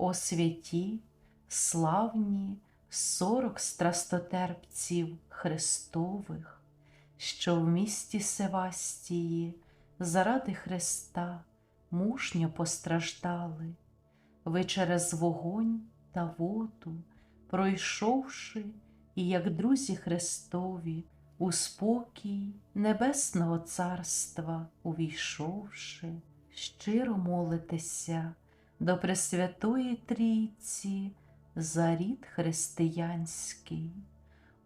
О святі, славні сорок страстотерпців Христових, що в місті Севастії заради Христа мужньо постраждали, ви через вогонь та воду, пройшовши, і як друзі Христові, у спокій Небесного Царства увійшовши, щиро молитеся до Пресвятої Трійці за рід християнський,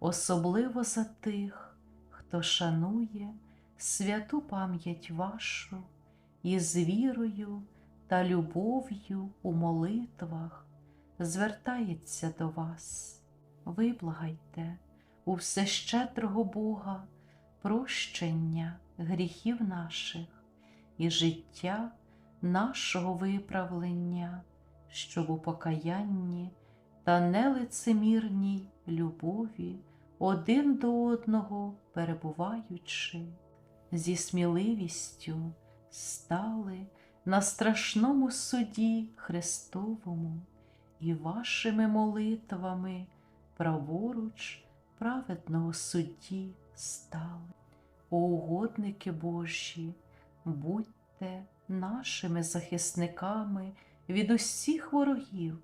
особливо за тих, хто шанує святу пам'ять вашу і з вірою та любов'ю у молитвах звертається до вас. Виблагайте у всещедрого Бога прощення гріхів наших і життя нашого виправлення, щоб у покаянні та нелицемірній любові один до одного перебуваючи, зі сміливістю стали на страшному суді Христовому і вашими молитвами праворуч праведного судді стали. О угодники Божі, будьте нашими захисниками від усіх ворогів,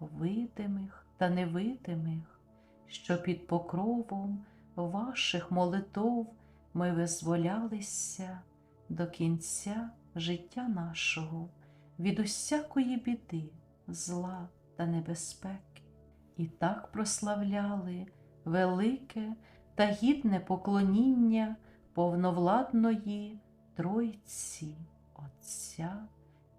видимих та невидимих, що під покровом ваших молитов ми визволялися до кінця життя нашого від усякої біди, зла та небезпеки, і так прославляли велике та гідне поклоніння повновладної Тройці, Отця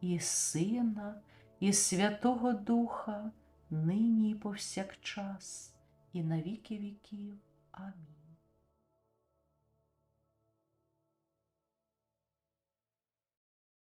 і Сина, і Святого Духа, нині і повсякчас, і на віки віків. Амінь.